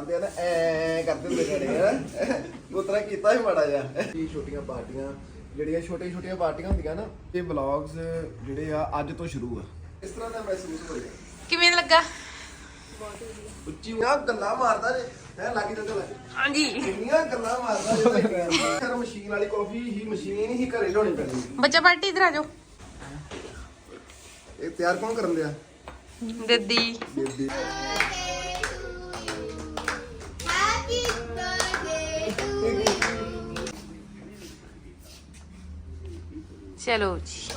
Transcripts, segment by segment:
ਆਂਦੇ ਆ ਨਾ ਐ ਕਰਦੇ ਹੁੰਦੇ ਗਾਣੇ ਉਤਰਾ ਕੀਤਾ ਹੀ ਮਾੜਾ ਇਹ ਛੋਟੀਆਂ ਪਾਰਟੀਆਂ ਜਿਹੜੀਆਂ ਛੋਟੀਆਂ ਛੋਟੀਆਂ ਪਾਰਟੀਆਂ ਹੁੰਦੀਆਂ ਨਾ ਇਹ ਵਲੌਗਸ ਜਿਹੜੇ ਆ ਅੱਜ ਤੋਂ ਸ਼ੁਰੂ ਆ। ਇਸ ਤਰ੍ਹਾਂ ਦਾ ਮਹਿਸੂਸ ਹੋ ਰਿਹਾ। ਕਿਵੇਂ ਲੱਗਾ? ਉੱਚੀ ਨਾ ਗੱਲਾਂ ਮਾਰਦਾ ਜੇ ਹੈ ਲੱਗੀ ਤਾਂ ਚੱਲ। ਹਾਂਜੀ। ਇੰਨੀਆਂ ਗੱਲਾਂ ਮਾਰਦਾ ਜੇ ਫਿਰ ਮਸ਼ੀਨ ਵਾਲੀ ਕਾਫੀ ਹੀ ਮਸ਼ੀਨ ਹੀ ਘਰੇ ਲਿਆਉਣੀ ਪੈਣੀ। ਬੱਚਾ ਪਾਰਟੀ ਇਧਰ ਆ ਜਾਓ। ਇਹ ਤਿਆਰ ਕੌਣ ਕਰਨ ਦਿਆ? ਦੱਦੀ। ਬੇਬੀ ਚਲੋ ਜੀ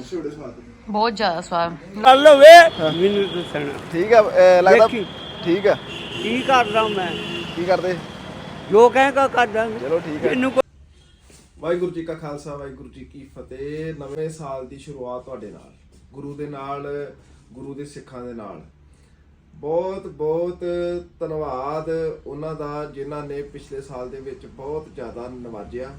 ਉਸੇ ਵੇਲੇ ਸਵਾਦ ਬਹੁਤ ਜ਼ਿਆਦਾ ਸਵਾਦ ਚੱਲ ਵੇ ਮੈਨੂੰ ਦੱਸਣਾ ਠੀਕ ਆ ਅਹ ਲੱਗਦਾ ਦੇਖੀ। ਠੀਕ ਆ ਕੀ ਕਰਦਾ ਮੈਂ ਕੀ ਕਰਦੇ ਜੋ ਕਹੇਗਾ ਕਰਦਾ ਚਲੋ ਠੀਕ ਹੈ ਇਹਨੂੰ ਵਾਹਿਗੁਰੂ ਜੀ ਕਾ ਖਾਲਸਾ ਵਾਹਿਗੁਰੂ ਜੀ ਕੀ ਫਤਿਹ। ਨਵੇਂ ਸਾਲ ਦੀ ਸ਼ੁਰੂਆਤ ਤੁਹਾਡੇ ਨਾਲ ਗੁਰੂ ਦੇ ਨਾਲ ਗੁਰੂ ਦੇ ਸਿੱਖਾਂ ਦੇ ਨਾਲ। ਬਹੁਤ ਬਹੁਤ ਧੰਨਵਾਦ ਉਹਨਾਂ ਦਾ ਜਿਨ੍ਹਾਂ ਨੇ ਪਿਛਲੇ ਸਾਲ ਦੇ ਵਿੱਚ ਬਹੁਤ ਜ਼ਿਆਦਾ ਨਵਾਜਿਆ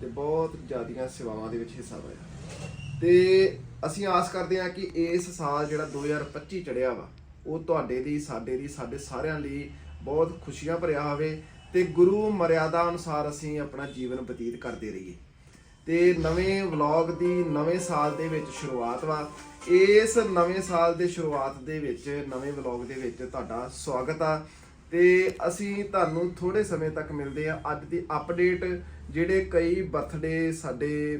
ਤੇ ਬਹੁਤ ਜ਼ਿਆਦੀਆਂ ਸੇਵਾਵਾਂ ਦੇ ਵਿੱਚ ਹਿੱਸਾ ਪਾਇਆ। ਤੇ ਅਸੀਂ ਆਸ ਕਰਦੇ ਹਾਂ ਕਿ ਇਸ ਸਾਲ ਜਿਹੜਾ 2025 ਚੜਿਆ ਵਾ, ਉਹ ਤੁਹਾਡੇ ਲਈ, ਸਾਡੇ ਲਈ, ਸਾਡੇ ਸਾਰਿਆਂ ਲਈ ਬਹੁਤ ਖੁਸ਼ੀਆਂ ਭਰਿਆ ਹੋਵੇ ਤੇ ਗੁਰੂ ਮਰਿਆਦਾ ਅਨੁਸਾਰ ਅਸੀਂ ਆਪਣਾ ਜੀਵਨ ਬਤੀਤ ਕਰਦੇ ਰਹੀਏ। ਤੇ ਨਵੇਂ ਵਲੌਗ ਦੀ ਨਵੇਂ ਸਾਲ ਦੇ ਵਿੱਚ ਸ਼ੁਰੂਆਤ ਵਾ। ਇਸ ਨਵੇਂ ਸਾਲ ਦੇ ਸ਼ੁਰੂਆਤ ਦੇ ਵਿੱਚ, ਨਵੇਂ ਵਲੌਗ ਦੇ ਵਿੱਚ ਤੁਹਾਡਾ ਸਵਾਗਤ ਆ। ਤੇ ਅਸੀਂ ਤੁਹਾਨੂੰ ਥੋੜੇ ਸਮੇਂ ਤੱਕ ਮਿਲਦੇ ਆ ਅੱਜ ਦੀ ਅਪਡੇਟ ਜਿਹੜੇ ਕਈ ਬਰਥਡੇ ਸਾਡੇ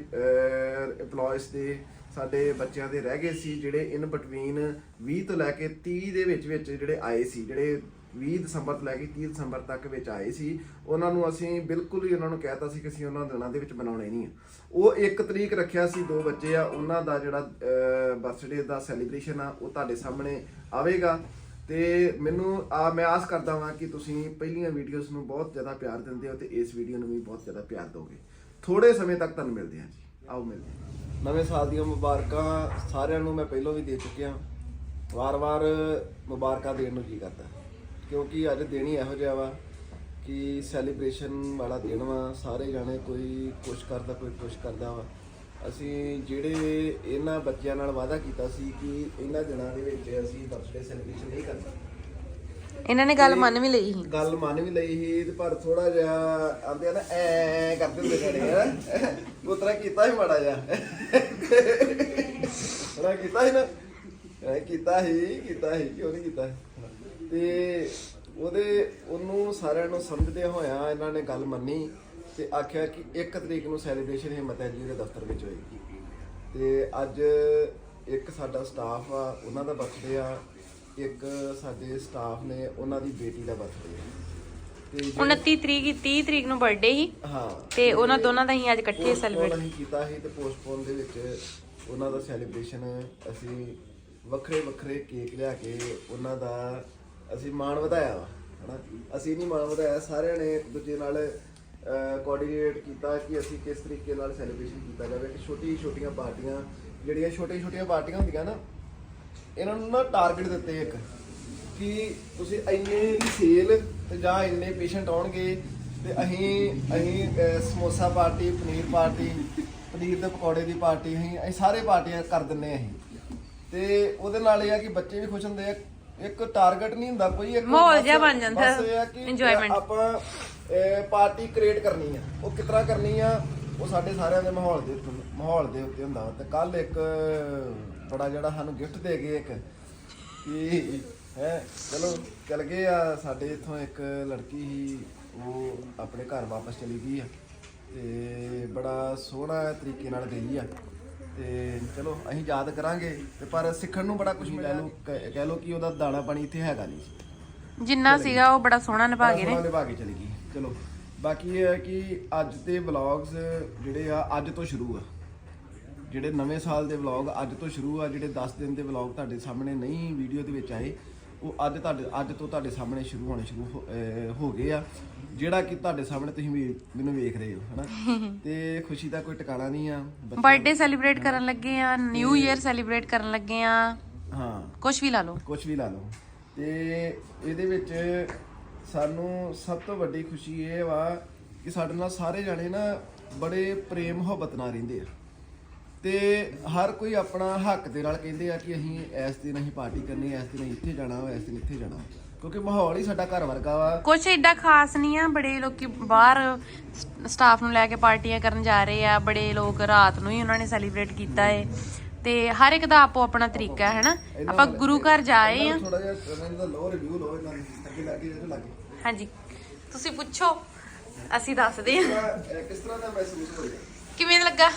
EMPLOYEES ਦੇ, ਸਾਡੇ ਬੱਚਿਆਂ ਦੇ ਰਹਿ ਗਏ ਸੀ, ਜਿਹੜੇ ਇਨ ਬਿਟਵੀਨ 20 ਤੋਂ ਲੈ ਕੇ 30 ਦੇ ਵਿੱਚ ਵਿੱਚ ਜਿਹੜੇ ਆਏ ਸੀ, ਜਿਹੜੇ 20 ਦਸੰਬਰ ਤੋਂ ਲੈ ਕੇ 30 ਦਸੰਬਰ ਤੱਕ ਵਿੱਚ ਆਏ ਸੀ। ਉਹਨਾਂ ਨੂੰ ਅਸੀਂ ਬਿਲਕੁਲ ਹੀ ਉਹਨਾਂ ਨੂੰ ਕਹਿਤਾ ਸੀ ਕਿ ਅਸੀਂ ਉਹਨਾਂ ਦਿਨਾਂ ਦੇ ਵਿੱਚ ਬਣਾਉਣੇ ਨਹੀਂ ਆ। ਉਹ ਇੱਕ ਤਰੀਕ ਰੱਖਿਆ ਸੀ, ਦੋ ਬੱਚੇ ਆ, ਉਹਨਾਂ ਦਾ ਜਿਹੜਾ ਬਰਥਡੇ ਦਾ ਸੈਲੀਬ੍ਰੇਸ਼ਨ ਆ, ਉਹ ਤੁਹਾਡੇ ਸਾਹਮਣੇ ਆਵੇਗਾ। ਤੇ ਮੈਨੂੰ ਆ, ਮੈਂ ਆਸ ਕਰਦਾ ਹਾਂ ਕਿ ਤੁਸੀਂ ਪਹਿਲੀਆਂ ਵੀਡੀਓਜ਼ ਨੂੰ ਬਹੁਤ ਜ਼ਿਆਦਾ ਪਿਆਰ ਦਿੰਦੇ ਹੋ ਤੇ ਇਸ ਵੀਡੀਓ ਨੂੰ ਵੀ ਬਹੁਤ ਜ਼ਿਆਦਾ ਪਿਆਰ ਦਿਓਗੇ ਥੋੜੇ ਸਮੇਂ ਤੱਕ ਤੁਹਾਨੂੰ ਮਿਲਦੇ ਹਾਂ ਜੀ। ਆਓ ਮਿਲਦੇ ਹਾਂ। ਨਵੇਂ ਸਾਲ ਦੀਆਂ ਮੁਬਾਰਕਾਂ ਸਾਰਿਆਂ ਨੂੰ ਮੈਂ ਪਹਿਲਾਂ ਵੀ ਦੇ ਚੁੱਕਿਆ। ਵਾਰ-ਵਾਰ ਮੁਬਾਰਕਾਂ ਦੇਣ ਨੂੰ ਜੀ ਕਰਦਾ। ਕਿਉਂਕਿ ਅੱਜ ਦਿਨ ਹੀ ਇਹੋ ਜਿਹਾ ਵਾ ਕਿ ਸੈਲੀਬ੍ਰੇਸ਼ਨ ਵਾਲਾ ਦਿਨ ਵਾ। ਸਾਰੇ ਜਾਣੇ ਕੋਈ ਕੁਛ ਕਰਦਾ ਕੋਈ ਕੁਛ ਕਰਦਾ ਵਾ। ਅਸੀਂ ਜਿਹੜੇ ਇਹਨਾਂ ਬੱਚਿਆਂ ਨਾਲ ਵਾਅਦਾ ਕੀਤਾ ਸੀ ਕਿ ਇਹਨਾਂ ਦਿਨਾਂ ਦੇ ਵਿੱਚ ਅਸੀਂ ਬਰਥਡੇ ਸੈਲੀਬ੍ਰੇਸ਼ਨ ਨਹੀਂ ਕਰਨਾ। ਇਹਨਾਂ ਨੇ ਗੱਲ ਮੰਨ ਵੀ ਲਈ ਸੀ। ਗੱਲ ਮੰਨ ਵੀ ਲਈ ਸੀ ਤੇ ਪਰ ਥੋੜਾ ਜਿਹਾ ਆਂਦੇ ਆ ਨਾ ਐ ਕਰਦੇ ਹੁੰਦੇ ਗਾਣੇ ਆ। ਉਤਰਾ ਕੀਤਾ ਹੀ ਮਾੜਾ ਜਿਹਾ। ਥੋੜਾ ਕੀਤਾ ਸੀ ਨਾ। ਕੀਤਾ ਹੀ ਕੀਤਾ ਹੀ ਕਿਉਂ ਨਹੀਂ ਕੀਤਾ? ਤੇ ਉਹਦੇ ਉਹਨੂੰ ਸਾਰਿਆਂ ਨੂੰ ਸਮਝਦੇ ਹੋਇਆ ਇਹਨਾਂ ਨੇ ਗੱਲ ਮੰਨੀ ਤੇ ਆਖਿਆ ਕਿ 1 ਤਰੀਕ ਨੂੰ ਸੈਲੀਬ੍ਰੇਸ਼ਨ ਹਿੰਮਤ ਹੈ ਜੀ ਦੇ ਦਫ਼ਤਰ ਵਿੱਚ ਹੋਏਗੀ। ਤੇ ਅੱਜ ਇੱਕ ਸਾਡਾ ਸਟਾਫ ਆ ਉਹਨਾਂ ਦਾ ਬਰਥਡੇ ਆ ਇੱਕ ਸਾਡੇ ਸਟਾਫ ਨੇ ਉਹਨਾਂ ਦੀ ਬੇਟੀ ਦਾ ਬਰਥਡੇ ਆ। ਤੇ ਜਿਹੜੇ- 29 ਤਰੀਕ 30 ਤਰੀਕ ਨੂੰ ਬਰਥਡੇ ਸੀ ਹਾਂ। ਤੇ ਉਹਨਾਂ ਦੋਨਾਂ ਦਾ ਹੀ ਅੱਜ ਇਕੱਠੇ ਸੈਲੀਬ੍ਰੇਟ ਅਸੀਂ ਕੀਤਾ ਸੀ ਤੇ ਪੋਸਟਪੋਨ ਦੇ ਵਿੱਚ ਉਹਨਾਂ ਦਾ ਸੈਲੀਬ੍ਰੇਸ਼ਨ ਅਸੀਂ ਵੱਖਰੇ ਵੱਖਰੇ ਕੇਕ ਲਿਆ ਕੇ ਉਹਨਾਂ ਦਾ ਅਸੀਂ ਮਾਣ ਵਧਾਇਆ ਵਾ, ਹਨਾ? ਅਸੀਂ ਨਹੀਂ ਮਾਣ ਵਧਾਇਆ, ਸਾਰਿਆਂ ਨੇ ਇੱਕ ਦੂਜੇ ਨਾਲ ਕੋਆਰਡੀਨੇਟ ਕੀਤਾ ਕਿ ਅਸੀਂ ਕਿਸ ਤਰੀਕੇ ਨਾਲ ਸੈਲੀਬ੍ਰੇਸ਼ਨ ਕੀਤਾ ਜਾਵੇ। ਕਿ ਛੋਟੀ ਛੋਟੀਆਂ ਪਾਰਟੀਆਂ, ਜਿਹੜੀਆਂ ਛੋਟੀਆਂ ਛੋਟੀਆਂ ਪਾਰਟੀਆਂ ਹੁੰਦੀਆਂ ਨਾ, ਇਹਨਾਂ ਨੂੰ ਨਾ ਟਾਰਗੇਟ ਦਿੱਤੇ ਇੱਕ, ਕਿ ਤੁਸੀਂ ਇੰਨੇ ਦੀ ਸੇਲ ਤੇ ਜਾਂ ਇੰਨੇ ਪੇਸ਼ੈਂਟ ਆਉਣਗੇ ਤੇ ਅਸੀਂ ਅਸੀਂ ਸਮੋਸਾ ਪਾਰਟੀ, ਪਨੀਰ ਪਾਰਟੀ, ਪਨੀਰ ਦੇ ਪਕੌੜੇ ਦੀ ਪਾਰਟੀ, ਅਸੀਂ ਅਸੀਂ ਸਾਰੇ ਪਾਰਟੀਆਂ ਕਰ ਦਿੰਨੇ ਅਸੀਂ। ਤੇ ਉਹਦੇ ਨਾਲ ਇਹ ਆ ਕਿ ਬੱਚੇ ਵੀ ਖੁਸ਼ ਹੁੰਦੇ ਆ ਇੱਕ ਟਾਰਗੇਟ ਨਹੀਂ ਹੁੰਦਾ ਕੋਈ ਇੱਕ ਮਾਹੌਲ ਜਿਹਾ ਬਣ ਜਾਂਦਾ, ਬਸ ਇਹ ਆ ਕਿ enjoyment। ਆਪਾਂ ਪਾਰਟੀ ਕ੍ਰੀਏਟ ਕਰਨੀ ਆ। ਉਹ ਕਿਸ ਤਰ੍ਹਾਂ ਕਰਨੀ ਆ ਉਹ ਸਾਡੇ ਸਾਰਿਆਂ ਦੇ ਮਾਹੌਲ ਦੇ ਉੱਤੇ ਮਾਹੌਲ ਦੇ ਉੱਤੇ ਹੁੰਦਾ ਵਾ। ਤੇ ਕੱਲ ਇੱਕ ਬੜਾ ਜਿਹੜਾ ਸਾਨੂੰ ਗਿਫਟ ਦੇ ਗਏ ਇੱਕ ਕਿ ਹੈ ਚਲੋ ਚਲ ਗਏ ਆ। ਸਾਡੇ ਇਥੋਂ ਇੱਕ ਲੜਕੀ ਸੀ ਉਹ ਆਪਣੇ ਘਰ ਵਾਪਸ ਚਲੀ ਗਈ ਆ। ਤੇ ਬੜਾ ਸੋਹਣਾ ਤਰੀਕੇ ਨਾਲ ਗਈ ਆ। ਤੇ ਚਲੋ ਅਸੀਂ ਯਾਦ ਕਰਾਂਗੇ। ਤੇ ਪਰ ਸਿੱਖਣ ਨੂੰ ਬੜਾ ਕੁਝ ਮਿਲਿਆ। ਨੂੰ ਕਹਿ ਲਓ ਕਿ ਉਹਦਾ ਦਾਣਾ ਪਾਣੀ ਇੱਥੇ ਹੈਗਾ ਨਹੀਂ ਸੀ। ਜਿੰਨਾ ਸੀਗਾ ਉਹ ਬੜਾ ਸੋਹਣਾ ਨਿਭਾ ਗਏ ਨੇ। ਉਹਨਾਂ ਨਿਭਾ ਕੇ ਚਲੀ ਗਈ। ਚਲੋ ਬਾਕੀ ਇਹ ਹੈ ਕਿ ਅੱਜ ਦੇ ਵਲੌਗਸ ਜਿਹੜੇ ਆ ਅੱਜ ਤੋਂ ਸ਼ੁਰੂ ਆ। ਜਿਹੜੇ ਨਵੇਂ ਸਾਲ ਦੇ ਵਲੌਗ ਅੱਜ ਤੋਂ ਸ਼ੁਰੂ ਆ ਜਿਹੜੇ 10 ਦਿਨ ਦੇ ਵਲੌਗ ਤੁਹਾਡੇ ਸਾਹਮਣੇ ਨਹੀਂ ਵੀਡੀਓ ਦੇ ਵਿੱਚ ਆਏ ਉਹ ਅੱਜ ਤੁਹਾਡੇ ਅੱਜ ਤੋਂ ਤੁਹਾਡੇ ਸਾਹਮਣੇ ਸ਼ੁਰੂ ਹੋਣੇ ਸ਼ੁਰੂ ਹੋ- ਅਹ ਹੋ ਗਏ ਆ। ਜਿਹੜਾ ਕਿ ਤੁਹਾਡੇ ਸਾਹਮਣੇ ਤੁਸੀਂ ਵੀ ਮੈਨੂੰ ਵੇਖ ਰਹੇ ਹੋ ਹਨਾ? ਤੇ ਖੁਸ਼ੀ ਦਾ ਕੋਈ ਟਿਕਾਣਾ ਨਹੀਂ ਆ ਬੱਚੇ- ਬਰਥਡੇ ਸੈਲੀਬ੍ਰੇਟ ਕਰਨ ਲੱਗੇ ਆ ਨਿਊ ਇਅਰ ਸੈਲੀਬ੍ਰੇਟ ਕਰਨ ਲੱਗੇ ਆ। ਹਾਂ। ਕੁਝ ਵੀ ਲਾ ਲਓ। ਕੁਝ ਵੀ ਲਾ ਲਓ। ਤੇ ਇਹਦੇ ਵਿੱਚ ਸਾਨੂੰ ਸਭ ਤੋਂ ਵੱਡੀ ਖੁਸ਼ੀ ਇਹ ਵਾ ਕਿ ਸਾਡੇ ਨਾਲ ਸਾਰੇ ਜਾਣੇ ਨਾ ਬੜੇ ਪ੍ਰੇਮ ਮੁਹੱਬਤ ਨਾਲ ਰਹਿੰਦੇ ਆ। ਤੇ ਹਰ ਕੋਈ ਆਪਣਾ ਹੱਕ ਦੇ ਨਾਲ ਕਹਿੰਦੇ ਆ ਕਿ ਅਸੀਂ ਇਸ ਦਿਨ ਅਸੀਂ ਪਾਰਟੀ ਕਰਨੀ ਇਸ ਦਿਨ ਇੱਥੇ ਜਾਣਾ ਵਾ ਇਸ ਦਿਨ ਇੱਥੇ ਜਾਣਾ ਕਿਉਂਕਿ ਮਾਹੌਲ ਹੀ ਸਾਡਾ ਘਰ ਵਰਗਾ ਵਾ। ਕੁਝ ਏਡਾ ਖਾਸ ਨਹੀਂ ਆ ਬੜੇ ਲੋਕੀ ਬਾਹਰ ਸਟਾਫ ਨੂੰ ਲੈ ਕੇ ਪਾਰਟੀਆਂ ਕਰਨ ਜਾ ਰਹੇ ਆ ਬੜੇ ਲੋਕ ਰਾਤ ਨੂੰ ਹੀ ਉਹਨਾਂ ਨੇ ਸੈਲੀਬ੍ਰੇਟ ਕੀਤਾ ਏ। ਤੇ ਹਰ ਇੱਕ ਦਾ ਆਪੋ ਆਪਣਾ ਤਰੀਕਾ ਹੈ ਹਨਾ? ਆਪਾਂ ਗੁਰੂ ਘਰ ਜਾਏ ਆ। ਥੋੜਾ ਜਿਹਾ ਇਹਨਾਂ ਦਾ ਲੋ ਰਿਵਿਊ ਲੋ ਇਹਨਾਂ ਨੂੰ ਅੱਗੇ ਲੱਗੇ ਜਿਹੜੇ ਲੱਗੇ। ਹਾਂਜੀ। ਤੁਸੀਂ ਪੁੱਛੋ ਅਸੀਂ ਦੱਸਦੇ ਆ। ਇਹ ਕਿਸ ਤਰ੍ਹਾਂ ਦਾ ਮਹਿਸੂਸ ਹੋ ਰਿਹਾ ਕਿਵੇਂ ਲੱਗਾ?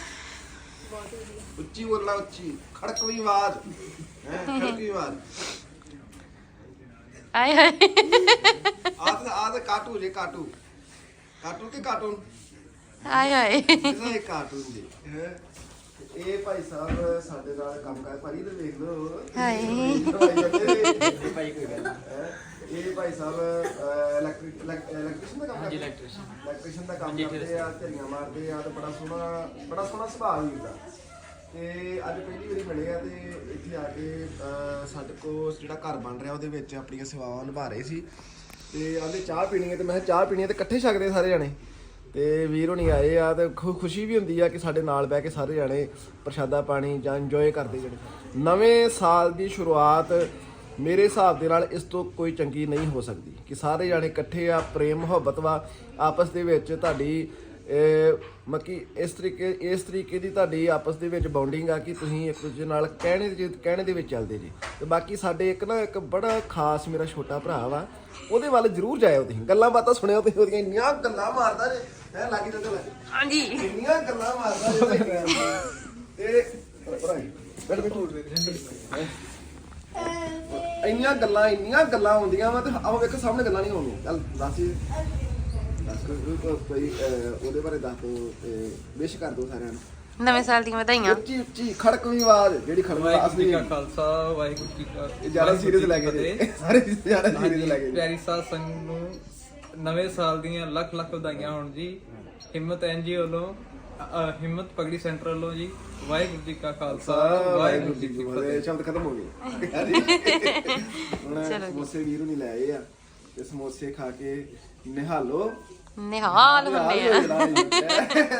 ਉੱਚੀ ਬੋਲਣਾ ਉੱਚੀ ਖੜਕਵੀਂ ਆਵਾਜ਼ ਹੈ ਖੜਕਵੀਂ ਆਵਾਜ਼। ਆਏ ਹਾਏ। ਆਹ ਤਾਂ ਕਾਟੂ ਜੇ ਕਾਟੂ। ਕਾਟੂ ਕਿ ਕਾਟੂਨ ਆਏ ਹਾਏ। ਇੱਕ ਕਾਰਟੂਨ ਜੀ। ਹੈਂ। ਇਹ ਭਾਈ ਸਾਹਿਬ ਸਾਡੇ ਨਾਲ ਕੰਮ ਕਰ ਭਾਈ ਤੇ ਵੇਖ ਲਓ। ਹਾਏ। ਇਹ ਭਾਈ ਕੋਈ ਗੱਲ ਇਹ ਭਾਈ ਸਾਹਿਬ ਇਲੈਕਟ੍ਰਿਕ ਇਲੈਕਟ੍ਰੀਸ਼ੀਅਨ ਦਾ ਕੰਮ ਕਰਦੇ ਇਲੈਕਟ੍ਰੀਸ਼ੀਅਨ ਦਾ ਕੰਮ ਕਰਦੇ ਆ ਝਰੀਆਂ ਮਾਰਦੇ ਆ ਤੇ ਬੜਾ ਸੋਹਣਾ ਬੜਾ ਸੋਹਣਾ ਸੁਭਾਅ ਵੀ ਹੁੰਦਾ। ਤੇ ਅੱਜ ਪਹਿਲੀ ਵਾਰੀ ਮਿਲੇ ਆ ਤੇ ਇੱਥੇ ਆ ਕੇ ਅਹ, ਸਾਡੇ ਕੋਲ ਜਿਹੜਾ ਘਰ ਬਣ ਰਿਹਾ ਉਹਦੇ ਵਿੱਚ ਆਪਣੀਆਂ ਸੇਵਾਵਾਂ ਨਿਭਾ ਰਹੇ ਸੀ। ਤੇ ਆਂਦੇ ਚਾਹ ਪੀਣੀ ਹੈ ਤੇ ਮੈਂ ਕਿਹਾ ਚਾਹ ਪੀਣੀ ਹੈ ਤੇ ਇਕੱਠੇ ਛਕਦੇ ਸਾਰੇ ਜਣੇ। ਤੇ ਵੀਰ ਹੋਣੀ ਆਏ ਆ ਤੇ ਖੁ- ਖੁਸ਼ੀ ਵੀ ਹੁੰਦੀ ਆ ਕਿ ਸਾਡੇ ਨਾਲ ਬਹਿ ਕੇ ਸਾਰੇ ਜਣੇ ਪ੍ਰਸ਼ਾਦਾ ਪਾਣੀ ਜਾਂ ਇੰਜੋਏ ਕਰਦੇ ਜਿਹੜੇ। ਨਵੇਂ ਸਾਲ ਦੀ ਸ਼ੁਰੂਆਤ ਮੇਰੇ ਹਿਸਾਬ ਦੇ ਨਾਲ ਇਸ ਤੋਂ ਕੋਈ ਚੰਗੀ ਨਹੀਂ ਹੋ ਸਕਦੀ ਕਿ ਸਾਰੇ ਜਣੇ ਇਕੱਠੇ ਆ ਪ੍ਰੇਮ ਮੁਹੱਬਤ ਵਾ ਆਪਸ ਦੇ ਵਿੱਚ ਤੁਹਾਡੀ ਮੱਕੀ ਇਸ ਤਰੀਕੇ ਇਸ ਤਰੀਕੇ ਦੀ ਤੁਹਾਡੀ ਆਪਸ ਦੇ ਵਿੱਚ ਬੌਂਡਿੰਗ ਆ ਕਿ ਤੁਸੀਂ ਇੱਕ ਦੂਜੇ ਨਾਲ ਕਹਿਣੇ ਦੇ ਕਹਿਣੇ ਦੇ ਵਿੱਚ ਚੱਲਦੇ ਜੀ। ਤੇ ਬਾਕੀ ਸਾਡੇ ਇੱਕ ਨਾ ਇੱਕ ਬੜਾ ਖਾਸ ਮੇਰਾ ਛੋਟਾ ਭਰਾ ਵਾ ਉਹਦੇ ਵੱਲ ਜ਼ਰੂਰ ਜਾਇਓ ਤੁਸੀਂ। ਗੱਲਾਂ ਬਾਤਾਂ ਸੁਣਿਓ ਤੁਸੀਂ ਉਹਦੀਆਂ ਇੰਨੀਆਂ ਗੱਲਾਂ ਮਾਰਦਾ ਜੇ। ਹੈ ਲੱਗੀ ਹਾਂਜੀ। ਇੰਨੀਆਂ ਗੱਲਾਂ ਮਾਰਦਾ ਜੇ। ਤੇ ਭਰਾ ਬੈਠ ਬੈਠ। ਇੰਨੀਆਂ ਗੱਲਾਂ ਇੰਨੀਆਂ ਗੱਲਾਂ ਹੁੰਦੀਆਂ ਵਾ ਤੇ ਆਹ ਵੇਖੋ ਸਾਹਮਣੇ ਗੱਲਾਂ ਨਹੀਂ ਹੋਣੀਆਂ। ਚੱਲ ਦੱਸ ਜੀ। ਦੱਸ ਕੋਈ- ਕੋਈ ਕੋਈ ਅਹ, ਉਹਦੇ ਬਾਰੇ ਦੱਸ ਦੋ ਵਿਸ਼ ਕਰ ਦੋ ਸਾਰਿਆਂ ਨੂੰ। ਨਵੇਂ ਸਾਲ ਦੀਆਂ ਵਧਾਈਆਂ। ਉੱਚੀ ਉੱਚੀ ਖੜਕਵੀਂ ਆਵਾਜ਼ ਜਿਹੜੀ ਖੜਕਵੀਂ ਵਾਹਿਗੁਰੂ ਜੀ ਅਸਲੀ ਕਾ ਖਾਲਸਾ ਵਾਹਿਗੁਰੂ ਜੀ ਕਾ ਇਹ ਜ਼ਿਆਦਾ ਸੀਰੀਅਸ ਲੱਗੇ ਜੀ ਸਾਰੇ ਜ਼ਿਆਦਾ ਸੀਰੀਅਸ ਲੱਗੇ ਜੀ ਪਿਆਰੀ ਸਾਧ ਸੰਗ ਨੂੰ ਨਵੇਂ ਸਾਲ ਦੀਆਂ ਲੱਖ ਲੱਖ ਵਧਾਈਆਂ ਹੋਣ ਜੀ। ਹਿੰਮਤ ਐਨਜੀਓ ਵੱਲੋਂ ਅ, ਹਿੰਮਤ ਪਗੜੀ ਸੈਂਟਰ ਵੱਲੋਂ ਜੀ ਵਾਹਿਗੁਰੂ ਜੀ ਕਾ ਖਾਲਸਾ ਵਾਹਿਗੁਰੂ ਜੀ ਕੀ ਫਤਿਹ। ਸ਼ਬਦ ਖਤਮ ਹੋ ਗਏ। ਹੁਣ ਸਮੋਸੇ ਵੀਰੂ ਨਹੀਂ ਲਾਏ ਆ ਤੇ ਸਮੋਸੇ ਖਾ ਕੇ ਨਿਹਾਲੋ। ਨਿਹਾਲ ਹੁੰਦੇ ਆ।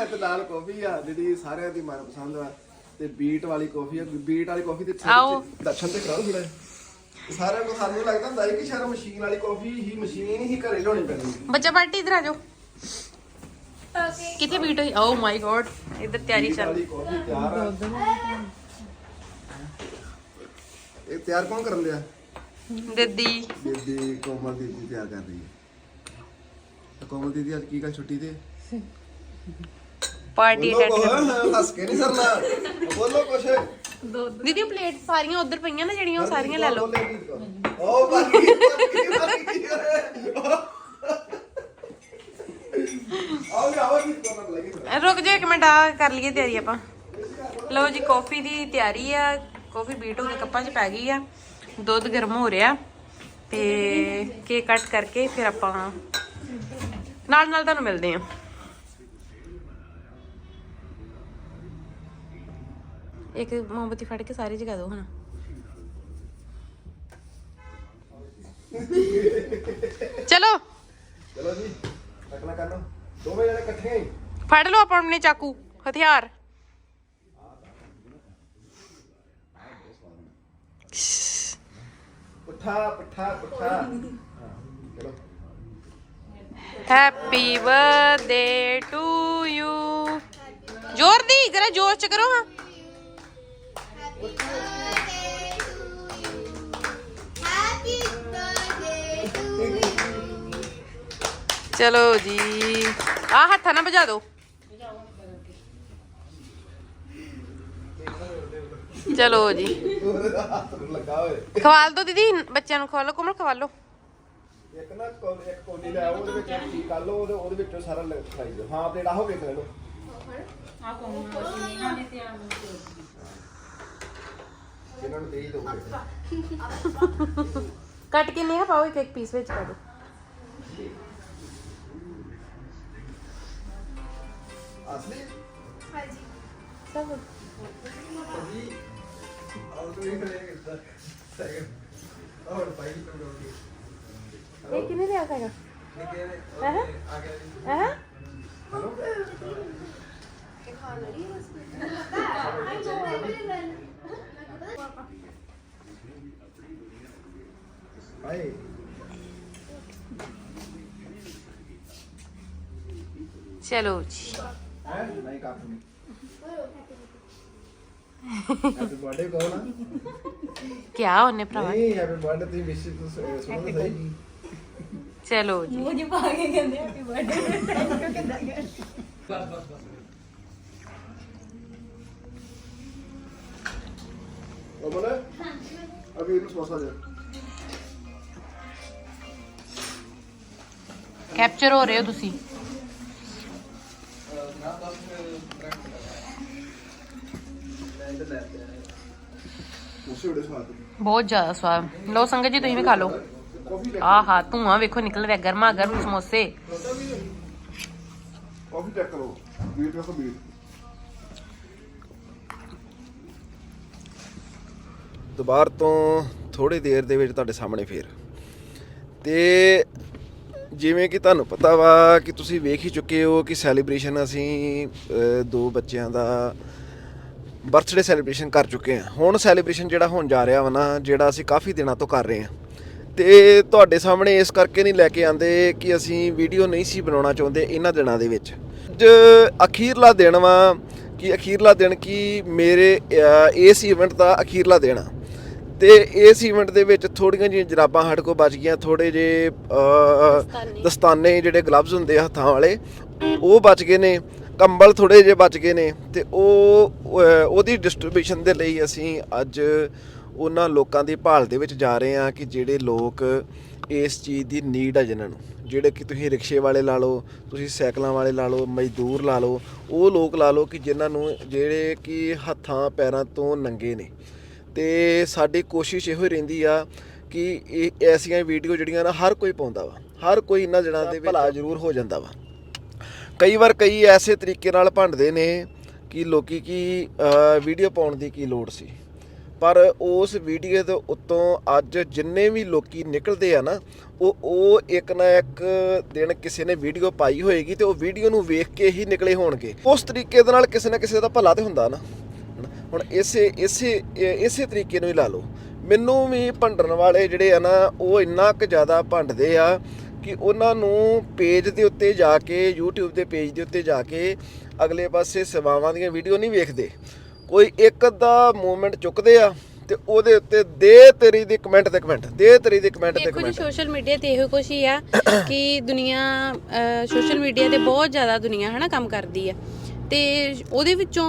ਆ ਤੇ ਨਾਲ ਕਾਫੀ ਆ ਜਿਹੜੀ ਸਾਰਿਆਂ ਦੀ ਮਨਪਸੰਦ ਆ। ਤੇ ਬੀਟ ਵਾਲੀ ਕਾਫੀ ਆ। ਬੀਟ ਵਾਲੀ ਕਾਫੀ ਤੇ ਆਓ। ਦਰਸ਼ਨ ਤੇ ਕਰਾਓ ਥੋੜਾ ਸਾਰਿਆਂ ਨੂੰ ਸਾਨੂੰ ਲੱਗਦਾ ਹੁੰਦਾ ਸੀ ਕਿ ਸ਼ਾਇਦ ਮਸ਼ੀਨ ਵਾਲੀ ਕਾਫੀ ਹੀ ਮਸ਼ੀਨ ਹੀ ਘਰੇ ਲਿਆਉਣੀ ਪੈਣੀ ਬੱਚਾ ਪਾਰਟੀ ਇਧਰ ਆ ਜਾਓ। ਓਕੇ ਕਿੱਥੇ ਬੀਟ ਹੋਈ ਓ ਮਾਈ ਗॉड ਇਧਰ ਤਿਆਰੀ ਬੀਟ ਚੱਲ ਵਾਲੀ ਕਾਫੀ ਤਿਆਰ ਆ ਇਹ ਤਿਆਰ ਕੌਣ ਕਰਨ ਲਿਆ ਦਿੱਦੀ ਦੀਦੀ ਕੋਮਲ ਦੀਦੀ ਤਿਆਰ ਕਰ ਰਹੀ ਹੈ ਤਾਂ ਕੋਮਲ ਦੀਦੀ ਅੱਜ ਕੀ ਗੱਲ ਛੁੱਟੀ ਤੇ ਪਾਰਟੀ ਬੋਲੋ ਅਟੈਂਡ ਕੁਛ, ਹੱਸ ਕੇ ਨਹੀਂ ਸਰਨਾ ਬੋਲੋ ਕੁਛ ਦੀਦੀ ਪਲੇਟ ਸਾਰੀਆਂ ਉਧਰ ਪਈਆਂ ਨਾ ਜਿਹੜੀਆਂ ਉਹ ਸਾਰੀਆਂ ਲੈ ਲਓ ਓ ਬਾਕੀ ਬਾਕੀ ਆਓ ਜੀ ਆਓ ਜੀ ਕੋਮਲ ਲੱਗੀ ਰੁਕ ਜਾ ਇੱਕ ਮਿੰਟ ਆ ਕਰ ਲਈਏ ਤਿਆਰੀ ਆਪਾਂ। ਲਓ ਜੀ ਕਾਫੀ ਦੀ ਤਿਆਰੀ ਆ। ਕਾਫੀ ਬੀਟ ਹੋ ਕੇ ਕੱਪਾਂ 'ਚ ਪੈ ਗਈ ਆ। ਦੁੱਧ ਗਰਮ ਹੋ ਰਿਹਾ। ਤੇ ਕੇਕ ਕੱਟ ਕਰਕੇ ਫਿਰ ਆਪਾਂ ਨਾਲ ਨਾਲ ਤੁਹਾਨੂੰ ਮਿਲਦੇ ਆ। ਇੱਕ ਮੋਮਬਤੀ ਫੜ ਕੇ ਸਾਰੇ ਜਗਾ ਦਿਓ ਹੁਣ ਚਲੋ। ਚਲੋ ਜੀ ਟਕਲਾ ਕਰ ਲਓ। ਦੋਵੇਂ ਜਣੇ ਇਕੱਠੇ ਹੀ ਫੜ ਲਓ ਆਪਾਂ ਆਪਣੇ ਚਾਕੂ ਹਥਿਆਰ। ਪੁੱਠਾ ਪੁੱਠਾ ਪੁੱਠਾ। ਹਾਂ, ਚਲੋ ਹੈਪੀ ਬਰਥਡੇ ਟੂ ਯੂ ਜ਼ੋਰ ਦੀ ਜਰਾ ਜੋਰ ਚ ਕਰੋ ਹਾਂ। ਚਲੋ ਜੀ। ਆ ਹੱਥਾਂ ਨਾਲ ਵਜਾ ਦਿਓ ਚਲੋ ਜੀ। ਲੱਗਾ ਖਵਾਲ ਦੋ ਦੀਦੀ ਬੱਚਿਆਂ ਨੂੰ ਖਵਾ ਲਓ ਕੋਮਲ ਖਵਾ ਲਓ। ਇੱਕ ਨਾ ਕੋਲ ਇੱਕ ਕੋਲੀ ਲੈ ਆਓ ਉਹਦੇ ਵਿੱਚ ਕੀ ਕਰ ਲਓ ਉਹਦੇ ਉਹਦੇ ਵਿੱਚੋਂ ਸਾਰਾ ਲ- ਖਾਈ ਜਾਓ। ਹਾਂ ਪਲੇਟ ਆਹੋ ਵੇਖ ਲੈ ਲਓ ਇਹਨਾਂ ਨੂੰ ਦੇ ਹੀ ਦਿਓ। ਕੱਟ ਕੇ ਨਹੀਂ ਪਾਓ ਇੱਕ ਇੱਕ ਪੀਸ ਵਿੱਚ ਪਾ ਦਿਓ ਅਸਲੀ? ਹਾਂਜੀ। ਸਭ ਆਉਟ ਵੀ ਕਰੇਗਾ ਸੈਕਿੰਡ ਔਰ ਪਾਈ ਤੋਂ ਇਹ ਕਿੰਨੇ ਦਾ ਹੈਗਾ ਹਾਂ? ਹਾਂ? ਹਲੋ ਹਾਏ ਚਲੋ ਜੀ। ਹੈ ਨਹੀਂ ਕਾਫੀ ਨਹੀਂ ਹੈਪੀ ਬਰਥਡੇ ਕਹੋ ਨਾ ਕਿਆ ਉਹਨੇ ਭਰਾਵਾ ਨਹੀਂ ਹੈਪੀ ਬਰਥਡੇ ਤੁਸੀਂ ਵਿਸ਼ ਸੁਣੋ ਤਾਂ ਸਹੀ ਚਲੋ ਜੀ ਅਮਨ ਅਭੀ ਇਹਨੂੰ ਸਮੋਸਾ ਦੇ ਕੈਪਚਰ ਹੋ ਰਹੇ ਹੋ ਤੁਸੀਂ ਉਸੇ ਵੇਲੇ ਸਵਾਦ ਬਹੁਤ ਜ਼ਿਆਦਾ ਸਵਾਦ। ਲਓ ਸੰਗਤ ਜੀ, ਤੁਸੀਂ ਵੀ ਖਾ ਲਓ। ਆਹਾ, ਧੂਆਂ ਵੇਖੋ, ਨਿਕਲ ਰਿਹਾ ਗਰਮਾ ਗਰਮ ਸਮੋਸੇ। ਕਾਫੀ ਚੈੱਕ ਕਰੋ। ਬੀਟ ਰੱਖੋ ਬੀਟ ਦੁਬਾਰ ਤੋਂ ਥੋੜੀ ਦੇਰ ਦੇ ਵਿੱਚ ਤੁਹਾਡੇ ਸਾਹਮਣੇ ਫੇਰ। ਤੇ ਜਿਵੇਂ ਕਿ ਤੁਹਾਨੂੰ ਪਤਾ ਵਾ ਕਿ ਤੁਸੀਂ ਵੇਖ ਹੀ ਚੁੱਕੇ ਹੋ ਕਿ ਸੈਲੀਬ੍ਰੇਸ਼ਨ ਅਸੀਂ ਦੋ ਬੱਚਿਆਂ ਦਾ ਬਰਥਡੇ ਸੈਲੀਬ੍ਰੇਸ਼ਨ ਕਰ ਚੁੱਕੇ ਹਾਂ। ਹੁਣ ਸੈਲੀਬ੍ਰੇਸ਼ਨ ਜਿਹੜਾ ਹੋਣ ਜਾ ਰਿਹਾ ਵਾ ਨਾ, ਜਿਹੜਾ ਅਸੀਂ ਕਾਫੀ ਦਿਨਾਂ ਤੋਂ ਕਰ ਰਹੇ ਹਾਂ। ਤੇ ਤੁਹਾਡੇ ਸਾਹਮਣੇ ਇਸ ਕਰਕੇ ਨਹੀਂ ਲੈ ਕੇ ਆਂਦੇ ਕਿ ਅਸੀਂ ਵੀਡੀਓ ਨਹੀਂ ਸੀ ਬਣਾਉਣਾ ਚਾਹੁੰਦੇ ਇਹਨਾਂ ਦਿਨਾਂ ਦੇ ਵਿੱਚ। ਅੱਜ ਅਖੀਰਲਾ ਦਿਨ ਵਾ ਕਿ ਅਖੀਰਲਾ ਦਿਨ ਕੀ ਮੇਰੇ ਇਸ ਇਵੈਂਟ ਦਾ ਅਖੀਰਲਾ ਦਿਨ ਆ। ਤੇ ਇਸ ਇਵੈਂਟ ਦੇ ਵਿੱਚ ਥੋੜੀਆਂ ਜਿਹੀਆਂ ਜਰਾਬਾਂ ਸਾਡੇ ਕੋਲ ਬਚ ਗਈਆਂ ਥੋੜੇ ਜੇ ਦਸਤਾਨੇ। ਜਿਹੜੇ ਗਲਵਜ਼ ਹੁੰਦੇ ਆ ਹੱਥਾਂ ਵਾਲੇ ਉਹ ਬਚ ਗਏ ਨੇ ਕੰਬਲ ਥੋੜੇ ਜਿਹੇ ਬਚ ਗਏ ਨੇ ਤੇ ਉਹ ਉਹਦੀ ਡਿਸਟ੍ਰੀਬਿਊਸ਼ਨ ਦੇ ਲਈ ਅਸੀਂ ਅੱਜ ਉਹਨਾਂ ਲੋਕਾਂ ਦੀ ਭਾਲ ਦੇ ਵਿੱਚ ਜਾ ਰਹੇ ਹਾਂ ਕਿ ਜਿਹੜੇ ਲੋਕ ਇਸ ਚੀਜ਼ ਦੀ ਨੀਡ ਆ ਜਿਨ੍ਹਾਂ ਨੂੰ ਜਿਹੜੇ ਕਿ ਤੁਸੀਂ ਰਿਕਸ਼ੇ ਵਾਲੇ ਲਾ ਲਓ ਤੁਸੀਂ ਸਾਈਕਲਾਂ ਵਾਲੇ ਲਾ ਲਓ ਮਜ਼ਦੂਰ ਲਾ ਲਓ ਉਹ ਲੋਕ ਲਾ ਲਓ ਕਿ ਜਿਨ੍ਹਾਂ ਨੂੰ ਜਿਹੜੇ ਕਿ ਹੱਥਾਂ ਪੈਰਾਂ ਤੋਂ ਨੰਗੇ ਨੇ। ਤੇ ਸਾਡੀ ਕੋਸ਼ਿਸ਼ ਇਹੋ ਹੀ ਰਹਿੰਦੀ ਆ ਕਿ ਇਹ ਐਸੀਆਂ ਵੀਡੀਓ ਜਿਹੜੀਆਂ ਨਾ ਹਰ ਕੋਈ ਪਾਉਂਦਾ ਵਾ ਹਰ ਕੋਈ ਇਹਨਾਂ ਜਣਾਂ ਦੇ ਵਿੱਚ ਭਲਾ ਜ਼ਰੂਰ ਹੋ ਜਾਂਦਾ ਵਾ। ਕਈ ਵਾਰ ਕਈ ਐਸੇ ਤਰੀਕੇ ਨਾਲ ਭੰਡਦੇ ਨੇ ਕਿ ਲੋਕੀ ਕੀ ਵੀਡੀਓ ਪਾਉਣ ਦੀ ਕੀ ਲੋੜ ਸੀ। ਪਰ ਉਸ ਵੀਡੀਓ ਦੇ ਉੱਤੋਂ ਅੱਜ ਜਿੰਨੇ ਵੀ ਲੋਕੀ ਨਿਕਲਦੇ ਆ ਨਾ ਉਹ ਉਹ ਇੱਕ ਨਾ ਇੱਕ ਦਿਨ ਕਿਸੇ ਨੇ ਵੀਡੀਓ ਪਾਈ ਹੋਏਗੀ ਤੇ ਉਹ ਵੀਡੀਓ ਨੂੰ ਵੇਖ ਕੇ ਹੀ ਨਿਕਲੇ ਹੋਣਗੇ। ਉਸ ਤਰੀਕੇ ਦੇ ਨਾਲ ਕਿਸੇ ਨਾ ਕਿਸੇ ਦਾ ਭਲਾ ਤੇ ਹੁੰਦਾ ਨਾ। ਹੁਣ ਇਸੇ ਇਸੇ ਇਸੇ ਤਰੀਕੇ ਨੂੰ ਹੀ ਲਾ ਲਓ। ਮੈਨੂੰ ਵੀ ਭੰਡਣ ਵਾਲੇ ਜਿਹੜੇ ਆ ਨਾ ਉਹ ਇੰਨਾ ਕੁ ਜ਼ਿਆਦਾ ਭੰਡਦੇ ਆ ਕਿ ਉਹਨਾਂ ਨੂੰ ਪੇਜ ਦੇ ਉੱਤੇ ਜਾ ਕੇ YouTube ਦੇ ਪੇਜ ਦੇ ਉੱਤੇ ਜਾ ਕੇ ਅਗਲੇ ਪਾਸੇ ਸੇਵਾਵਾਂ ਦੀਆਂ ਵੀਡੀਓ ਨਹੀਂ ਵੇਖਦੇ। ਕੋਈ ਇੱਕ ਅੱਧਾ ਮੂਵਮੈਂਟ ਚੁੱਕਦੇ ਆ ਤੇ ਉਹਦੇ ਉੱਤੇ ਦੇ ਤੇਰੀ ਦੀ ਕਮੈਂਟ ਤੇ ਕਮੈਂਟ ਦੇ ਤੇਰੀ ਦੀ ਕਮੈਂਟ ਤੇ ਦੇਖੋ ਕਮੈਂਟ। ਸੋਸ਼ਲ ਮੀਡੀਆ ਤੇ ਇਹੋ ਕੁਛ ਹੀ ਆ ਕਿ ਦੁਨੀਆ ਸੋਸ਼ਲ ਮੀਡੀਆ ਤੇ ਬਹੁਤ ਜ਼ਿਆਦਾ ਦੁਨੀਆ ਹਨਾ ਕੰਮ ਕਰਦੀ ਆ। ਤੇ ਉਹਦੇ ਵਿੱਚੋਂ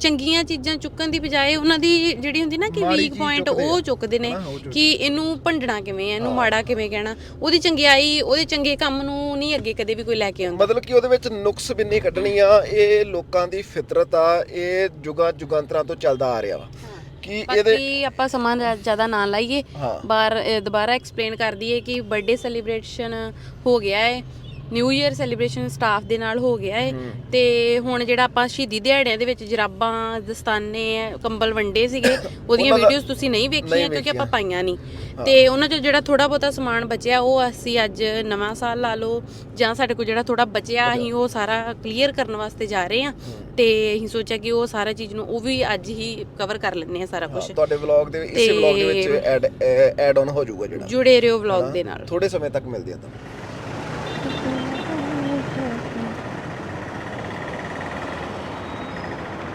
ਚੰਗੀਆਂ ਚੀਜ਼ਾਂ ਚੁੱਕਣ ਦੀ ਬਜਾਏ ਉਹਨਾਂ ਦੀ ਜਿਹੜੀ ਹੁੰਦੀ ਨਾ ਕਿ ਮਾੜੀ ਵੀਕ ਚੀਜ਼ ਪੁਆਇੰਟ ਚੁੱਕਦੇ ਆ। ਉਹ ਚੁੱਕਦੇ ਨੇ ਹਨਾ, ਉਹ ਚੁੱਕਦੇ ਕਿ ਇਹਨੂੰ ਭੰਡਣਾ ਕਿਵੇਂ ਆ ਇਹਨੂੰ ਮਾੜਾ ਕਿਵੇਂ ਕਹਿਣਾ। ਉਹਦੀ ਚੰਗਿਆਈ ਉਹਦੇ ਚੰਗੇ ਕੰਮ ਨੂੰ ਨਹੀਂ ਅੱਗੇ ਕਦੇ ਵੀ ਕੋਈ ਲੈ ਕੇ ਆਉਂਦਾ। ਮਤਲਬ ਕਿ ਉਹਦੇ ਵਿੱਚ ਨੁਕਸ ਵੀ ਨਹੀਂ ਕੱਢਣੀ ਆ ਇਹ ਲੋਕਾਂ ਦੀ ਫਿਤਰਤ ਆ ਇਹ ਜੁਗਾਂ ਜੁਗਾਂਤਰਾਂ ਤੋਂ ਚੱਲਦਾ ਆ ਰਿਹਾ ਵਾ। ਕਿ ਇਹਦੇ ਬਾਕੀ ਆਪਾਂ ਸਮਾਂ ਜ਼ਿਆ- ਜ਼ਿਆਦਾ ਨਾ ਲਾਈਏ। ਹਾਂ। ਬਾਰ ਅ, ਦੁਬਾਰਾ ਐਕਸਪਲੇਨ ਕਰ ਦਈਏ ਕਿ ਬਰਥਡੇ ਸੈਲੀਬ੍ਰੇਸ਼ਨ ਹੋ ਗਿਆ ਹੈ ਨਿਊ ਇਅਰ ਸੈਲੀਬ੍ਰੇਸ਼ਨ ਸਟਾਫ ਦੇ ਨਾਲ ਹੋ ਗਿਆ ਹੈ। ਤੇ ਹੁਣ ਜਿਹੜਾ ਆਪਾਂ ਸ਼ਹੀਦੀ ਦਿਹਾੜਿਆਂ ਦੇ ਵਿੱਚ ਜਰਾਬਾਂ ਦਸਤਾਨੇ ਕੰਬਲ ਵੰਡੇ ਸੀਗੇ ਉਹਦੀਆਂ ਵੀਡੀਓਜ਼ ਤੁਸੀਂ ਨਹੀਂ ਵੇਖੀਆਂ ਕਿਉਂਕਿ ਆਪਾਂ। ਪਾਈਆਂ ਨਹੀਂ। ਤੇ ਉਹਨਾਂ ਚੋਂ ਜਿਹੜਾ ਥੋੜਾ ਬਹੁਤਾ ਸਮਾਨ ਬਚਿਆ ਉਹ ਅਸੀਂ ਅੱਜ ਨਵਾਂ ਸਾਲ ਲਾ ਲਓ ਜਾਂ ਸਾਡੇ ਕੋਲ ਜਿਹੜਾ ਥੋੜਾ ਬਚਿਆ ਅਸੀਂ ਉਹ ਸਾਰਾ ਕਲੀਅਰ ਕਰਨ ਵਾਸਤੇ ਜਾ ਰਹੇ ਹਾਂ। ਤੇ ਅਸੀਂ ਸੋਚਿਆ ਕਿ ਉਹ ਸਾਰਾ ਚੀਜ਼ ਨੂੰ ਉਹ ਵੀ ਅੱਜ ਹੀ ਕਵਰ ਕਰ ਲੈਂਦੇ ਆ ਸਾਰਾ ਕੁਝ ਤੁਹਾਡੇ ਵਲੌਗ ਦੇ ਇਸੇ ਵਲੌਗ ਦੇ ਵਿੱਚ ਐਡ ਐਡ ਆਨ ਹੋ ਜਾਊਗਾ ਜਿਹੜਾ। ਜੁੜੇ ਰਹੋ ਵਲੌਗ ਦੇ ਨਾਲ। ਥੋੜੇ ਸਮੇਂ ਤੱਕ ਮਿਲਦੇ ਆ ਤੁਹਾਨੂੰ।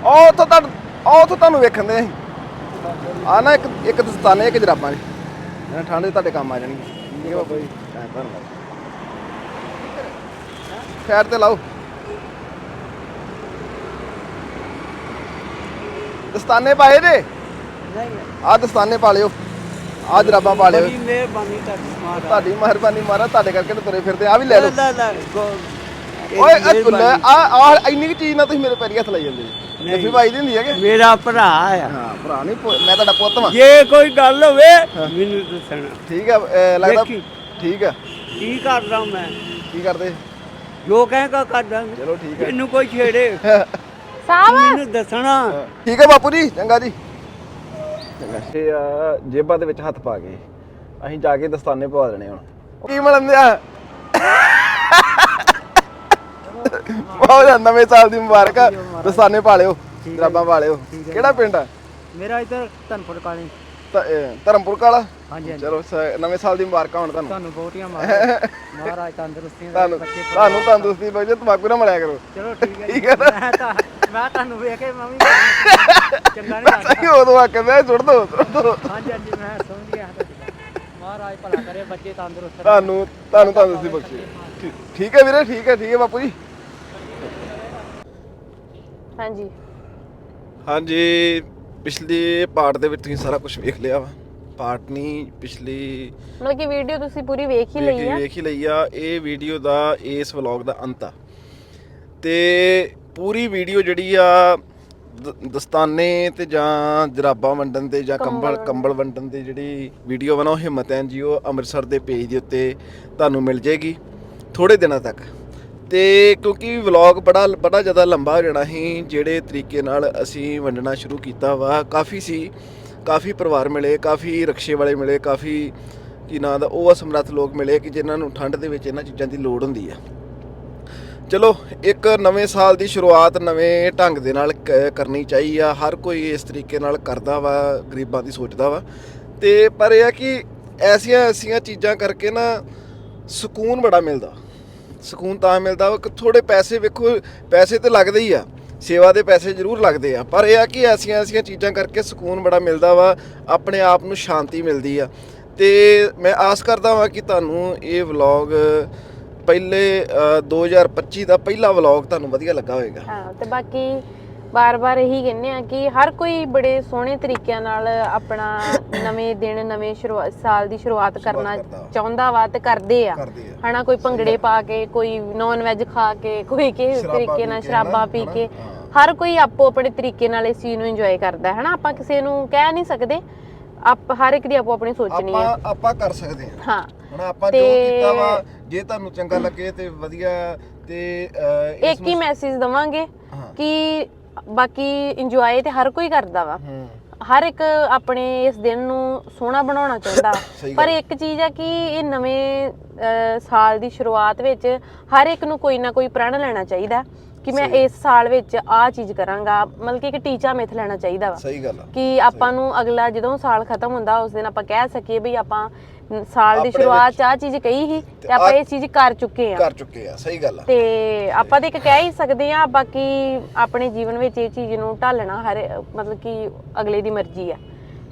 ਉਹ ਤਾਂ ਤੁਹਾਨੂੰ ਉਹ ਤਾਂ ਤੁਹਾਨੂੰ ਵੇਖਣ ਦੇ ਆ ਨਾ ਇੱਕ ਇੱਕ ਦਸਤਾਨੇ ਇੱਕ ਜਰਾਬਾਂ ਨੇ ਇਹਨਾਂ ਠੰਡ ਤੁਹਾਡੇ ਕੰਮ ਆ ਜਾਣਗੇ। ਠੀਕ ਹੈ ਬਾਬਾ ਜੀ। ਐਂ ਧੰਨਵਾਦ ਤੇ ਲਾਓ। ਦਸਤਾਨੇ ਪਾਏ ਜੇ? ਨਹੀਂ। ਆ ਦਸਤਾਨੇ ਪਾ ਲਿਓ। ਆ ਜਰਾਬਾਂ ਪਾ ਲਿਓ। ਬੜੀ ਮਿਹਰਬਾਨੀ ਤੁਹਾਡੀ ਮਹਾਰਾਜ। ਤੁਹਾਡੀ ਮਿਹਰਬਾਨੀ ਮਾਰਾ ਤੁਹਾਡੇ ਕਰਕੇ ਤਾਂ ਤੁਰੇ ਫਿਰਦੇ ਆ। ਵੀ ਲੈ ਲਓ। ਲੈ ਲੈ ਗੋ- ਓਏ ਆ ਮਿਹਰਬਾਨੀ। ਆ ਆ ਇੰਨੀ ਕੁ ਚੀਜ਼ ਨਾਲ ਤੁਸੀਂ ਮੇਰੇ ਪੈਰੀ ਹੱਥ ਲਾਈ ਜਾਂਦੇ ਜੀ ਨਹੀਂ। ਜੱਫੀ ਭਾਈ ਦੀ ਹੁੰਦੀ ਹੈ ਕਿ ਮੇਰਾ ਭਰਾ ਆ। ਹਾਂ ਭਰਾ ਨਹੀਂ ਮੈਂ ਤੁਹਾਡਾ ਪੁੱਤ ਵਾਂ। ਜੇ ਕੋਈ ਗੱਲ ਹੋਵੇ ਮੈਨੂੰ ਦੱਸਣਾ। ਠੀਕ ਹੈ ਅਹ, ਲੱਗਦਾ ਦੇਖੀ। ਠੀਕ ਹੈ ਕੀ ਕਰਦਾ ਮੈਂ? ਕੀ ਕਰਦੇ? ਜੋ ਕਹੇਗਾ ਕਰ ਦਾਂਗੇ। ਚਲੋ ਠੀਕ ਹੈ ਇਹਨੂੰ ਕੋਈ ਛੇੜੇ। ਸਾਹਿਬ ਮੈਨੂੰ ਦੱਸਣਾ। ਠੀਕ ਹੈ ਬਾਪੂ ਜੀ ਚੰਗਾ ਜੀ। ਚੰਗਾ। ਇਹ ਆ ਜੇਬਾਂ ਦੇ ਵਿੱਚ ਹੱਥ ਪਾ ਕੇ ਅਸੀਂ ਜਾ ਕੇ ਦਸਤਾਨੇ ਪਵਾ ਦੇਣੇ ਹੁਣ। ਕੀ ਮਿਲਣ ਦਿਆ? ਬਹੁਤ ਨਵੇਂ ਸਾਲ ਦੀ ਮੁਬਾਰਕਾਂ ਦਸਤਾਨੇ ਪਾ ਲਿਓ ਜਰਾਬਾਂ ਪਾ ਲਿਓ ਕਿਹੜਾ ਪਿੰਡ ਆ? ਮੇਰਾ ਇੱਧਰ ਧਨਪੁਰ ਕਾਲੀ। ਧਰਮਪੁਰ ਕਾਲਾ? ਹਾਂਜੀ ਚਲੋ ਨਵੇਂ ਸਾਲ ਦੀ ਮੁਬਾਰਕਾਂ ਹੋਣ ਤੁਹਾਨੂੰ। ਤੁਹਾਨੂੰ ਬਹੁਤੀਆਂ ਮਹਾਰਾਜ ਦੇ ਤੁਹਾਨੂੰ ਤੁਹਾਨੂੰ ਤੰਦਰੁਸਤੀ ਬਖਸ਼ੇ ਤਮਾਕੂ ਨਾ ਮਲਿਆ ਕਰੋ। ਚਲੋ ਠੀਕ ਹੈ? ਮੈਂ ਤਾਂ ਮੈਂ ਤੁਹਾਨੂੰ ਵੇਖ ਕੇ ਮੈਂ ਵੀ ਚੰਗਾ ਨਹੀਂ ਲੱਗਦਾ। ਸਹੀ ਉਦੋਂ ਆ ਕੇ ਮੈਂ ਸੁੱਟ ਦੋ ਹਾਂਜੀ ਹਾਂਜੀ ਮੈਂ ਸਮਝ ਗਿਆ। ਮਹਾਰਾਜ ਭਲਾ ਕਰੇ ਬੱਚੇ ਤੰਦਰੁਸਤ। ਤੁਹਾਨੂੰ ਤੁਹਾਨੂੰ ਤੰਦਰੁਸਤੀ ਬਖਸ਼ੇ। ਠੀਕ ਹੈ ਵੀਰੇ ਠੀਕ ਹੈ ਠੀਕ ਹੈ ਬਾਪੂ ਜੀ। ਹਾਂਜੀ। ਹਾਂਜੀ ਪਿਛਲੇ ਪਾਰਟ ਦੇ ਵਿੱਚ ਤੁਸੀਂ ਸਾਰਾ ਕੁਝ ਵੇਖ ਲਿਆ ਵਾ। ਪਾਰਟ ਨਹੀਂ ਪਿਛਲੀ ਮਤਲਬ ਕਿ ਵੀਡੀਓ ਤੁਸੀਂ ਪੂਰੀ ਵੇਖ ਹੀ ਲਈ ਆ। ਵੇਖ ਹੀ ਲਈ ਆ। ਇਹ ਵੀਡੀਓ ਦਾ ਇਸ ਵਲੌਗ ਦਾ ਅੰਤ ਆ। ਤੇ ਪੂਰੀ ਵੀਡੀਓ ਜਿਹੜੀ ਆ ਦਸਤਾਨੇ ਤੇ ਜਾਂ ਜਰਾਬਾਂ ਵੰਡਣ ਤੇ ਜਾਂ ਕੰਬਲ ਕੰਬਲ ਵੰਡਣ। ਤੇ ਜਿਹੜੀ ਵੀਡੀਓ ਬਣਾ ਉਹ ਹਿੰਮਤ ਐਨਜੀਓ ਅੰਮ੍ਰਿਤਸਰ ਦੇ ਪੇਜ ਦੇ ਉੱਤੇ ਤੁਹਾਨੂੰ ਮਿਲ ਜੇਗੀ ਥੋੜੇ ਦਿਨਾਂ ਤੱਕ। ਤੇ ਕਿਉਂਕਿ ਵਲੌਗ ਬੜਾ ਬੜਾ ਜ਼ਿਆਦਾ ਲੰਬਾ ਹੋ ਜਾਣਾ ਸੀ, ਜਿਹੜੇ ਤਰੀਕੇ ਨਾਲ ਅਸੀਂ ਵੰਡਣਾ ਸ਼ੁਰੂ ਕੀਤਾ ਵਾ। ਕਾਫੀ ਸੀ, ਕਾਫੀ ਪਰਿਵਾਰ ਮਿਲੇ, ਕਾਫੀ ਰਕਸ਼ੇ ਵਾਲੇ ਮਿਲੇ, ਕਾਫੀ ਕੀ ਨਾਂ ਦਾ, ਉਹ ਅਸਮਰੱਥ ਲੋਕ ਮਿਲੇ ਕਿ ਜਿਨ੍ਹਾਂ ਨੂੰ ਠੰਡ ਦੇ ਵਿੱਚ ਇਹਨਾਂ ਚੀਜ਼ਾਂ ਦੀ ਲੋੜ ਹੁੰਦੀ ਆ। ਚਲੋ, ਇੱਕ ਨਵੇਂ ਸਾਲ ਦੀ ਸ਼ੁਰੂਆਤ ਨਵੇਂ ਢੰਗ ਦੇ ਨਾਲ ਕ- ਕਰਨੀ ਚਾਹੀਦੀ ਆ। ਹਰ ਕੋਈ ਇਸ ਤਰੀਕੇ ਨਾਲ ਕਰਦਾ ਵਾ, ਗਰੀਬਾਂ ਦੀ ਸੋਚਦਾ ਵਾ। ਤੇ ਪਰ ਇਹ ਆ ਕਿ ਐਸੀਆਂ ਐਸੀਆਂ ਚੀਜ਼ਾਂ ਕਰਕੇ ਨਾ ਸਕੂਨ ਬੜਾ ਮਿਲਦਾ। ਸਕੂਨ ਤਾਂ ਮਿਲਦਾ ਵਾ ਕਿ ਥੋੜੇ ਪੈਸੇ ਵੇਖੋ ਪੈਸੇ ਤੇ ਲੱਗਦੇ ਹੀ ਆ। ਸੇਵਾ ਦੇ ਪੈਸੇ ਜ਼ਰੂਰ ਲੱਗਦੇ ਆ। ਪਰ ਇਹ ਆ ਕਿ ਐਸੀਆਂ ਐਸੀਆਂ ਚੀਜ਼ਾਂ ਕਰਕੇ ਸਕੂਨ ਬੜਾ ਮਿਲਦਾ ਵਾ ਆਪਣੇ ਆਪ ਨੂੰ ਸ਼ਾਂਤੀ ਮਿਲਦੀ ਆ। ਤੇ ਮੈਂ ਆਸ ਕਰਦਾ ਵਾਂ ਕਿ ਤੁਹਾਨੂੰ ਇਹ ਵਲੌਗ ਪਹਿਲੇ ਅ, 2025 ਦਾ ਪਹਿਲਾ ਵਲੌਗ ਤੁਹਾਨੂੰ ਵਧੀਆ ਲੱਗਾ ਹੋਵੇਗਾ ਹਾਂ ਤੇ ਬਾਕੀ ਬਾਰ-ਬਾਰ ਇਹੀ ਕਹਿੰਦੇ ਆ ਕਿ ਹਰ ਕੋਈ ਬੜੇ ਸੋਹਣੇ ਤਰੀਕਿਆਂ ਨਾਲ ਆਪਣਾ ਨਵੇਂ ਦਿਨ ਨਵੇਂ ਸ਼ੁਰੂਆਤ ਸਾਲ ਦੀ ਸ਼ੁਰੂਆਤ ਕਰਨਾ। ਚਾਹੁੰਦਾ ਵਾ ਤੇ ਕਰਦੇ ਆ। ਹਨਾ ਕੋਈ ਭੰਗੜੇ ਪਾ ਕੇ ਕੋਈ ਨੌਨ ਵੈਜ ਖਾ ਕੇ ਕੋਈ ਕਿਸੇ ਤਰੀਕੇ ਨਾਲ ਸ਼ਰਾਬਾਂ ਪੀ ਕੇ। ਹਾਂ। ਹਰ ਕੋਈ ਆਪੋ ਆਪਣੇ ਤਰੀਕੇ ਨਾਲ ਇਸ ਚੀਜ਼ ਨੂੰ ਇੰਜੋਏ ਕਰਦਾ ਹੈ। ਹਨਾ ਆਪਾਂ ਕਿਸੇ ਨੂੰ ਕਹਿ ਨਹੀਂ ਸਕਦੇ। ਆਪ ਹਰ ਇੱਕ ਦੀ ਆਪੋ ਆਪਣੀ ਸੋਚਣੀ ਆਪਾਂ ਆ। ਆਪਾਂ ਕਰ ਸਕਦੇ ਹਾਂ ਹਾਂ। ਹੁਣ ਆਪਾਂ ਜੋ ਕੀਤਾ ਵਾ ਜੇ ਤੁਹਾਨੂੰ ਚੰਗਾ ਲੱਗੇ ਤੇ ਵਧੀਆ ਤੇ ਇੱਕ ਹੀ ਮੈਸੇਜ ਦਵਾਂਗੇ ਹਾਂ। ਕਿ ਬਾਕੀ ਇੰਜੋਏ ਤੇ ਹਰ ਕੋਈ ਕਰਦਾ ਵਾ। ਹੂੰ। ਹਰ ਇੱਕ ਆਪਣੇ ਇਸ ਦਿਨ ਨੂੰ ਸੋਹਣਾ ਬਣਾਉਣਾ ਚਾਹੁੰਦਾ। ਪਰ। ਇੱਕ ਚੀਜ਼ ਆ ਕਿ ਇਹ ਨਵੇਂ ਸਾਲ ਦੀ ਸ਼ੁਰੂਆਤ ਵਿੱਚ ਹਰ ਇੱਕ ਨੂੰ ਕੋਈ ਨਾ ਕੋਈ ਪ੍ਰਣ ਲੈਣਾ ਚਾਹੀਦਾ। ਕਿ ਮੈਂ ਇਸ ਸਾਲ ਵਿੱਚ ਆਹ ਚੀਜ਼ ਕਰਾਂਗਾ ਮਤਲਬ ਕਿ ਇੱਕ ਟੀਚਾ ਮਿੱਥ ਲੈਣਾ ਚਾਹੀਦਾ ਵਾ। ਸਹੀ ਗੱਲ ਆ ਕਿ ਆਪਾਂ ਨੂੰ ਅਗਲਾ ਜਦੋਂ ਸਾਲ ਖਤਮ ਹੁੰਦਾ ਉਸ ਦਿਨ ਆਪਾਂ ਕਹਿ ਸਕੀਏ ਵੀ ਆਪਾਂ ਸਾਲ ਦੀ ਸ਼ੁਰੂਆਤ ਚ ਆਹ ਚੀਜ਼ ਕਹੀ ਸੀ ਤੇ ਆਪਾਂ ਇਹ ਚੀਜ਼ ਕਰ ਚੁੱਕੇ ਆ। ਕਰ ਚੁੱਕੇ ਆ ਸਹੀ ਗੱਲ ਆ। ਤੇ ਆਪਾਂ ਤਾਂ ਇੱਕ ਕਹਿ ਹੀ ਸਕਦੇ ਆ ਬਾਕੀ ਆਪਣੇ ਜੀਵਨ ਵਿੱਚ ਇਹ ਚੀਜ਼ ਨੂੰ ਢਾਲਣਾ ਹਰ ਮਤਲਬ ਕਿ ਅਗਲੇ ਦੀ ਮਰਜ਼ੀ ਆ।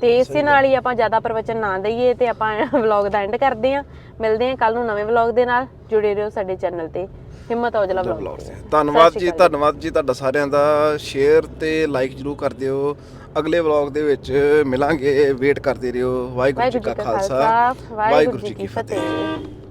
ਤੇ ਇਸੇ ਨਾਲ ਹੀ ਆਪਾਂ ਜ਼ਿਆਦਾ ਪ੍ਰਵਚਨ ਨਾ ਦਈਏ ਤੇ ਆਪਾਂ ਵਲੌਗ ਦਾ ਐਂਡ ਕਰਦੇ ਆ। ਮਿਲਦੇ ਆ ਕੱਲ ਨੂੰ ਨਵੇਂ ਵਲੌਗ ਦੇ ਨਾਲ। ਜੁੜੇ ਰਹੋ ਸਾਡੇ ਚੈਨਲ ਤੇ। ਹਿੰਮਤ ਔਜਲਾ ਤੇ। ਧੰਨਵਾਦ ਜੀ ਧੰਨਵਾਦ ਜੀ ਤੁਹਾਡਾ ਸਾਰਿਆਂ ਦਾ। ਸ਼ੇਅਰ ਤੇ ਲਾਈਕ ਜਰੂਰ ਕਰ ਦਿਓ। ਅਗਲੇ ਵਲੌਗ ਦੇ ਵਿੱਚ ਮਿਲਾਂਗੇ ਵੇਟ ਕਰਦੇ ਰਹੋ। ਵਾਹਿਗੁਰੂ ਜੀ ਕਾ ਖਾਲਸਾ। ਵਾਹਿਗੁਰੂ ਜੀ ਕੀ ਫਤਿਹ।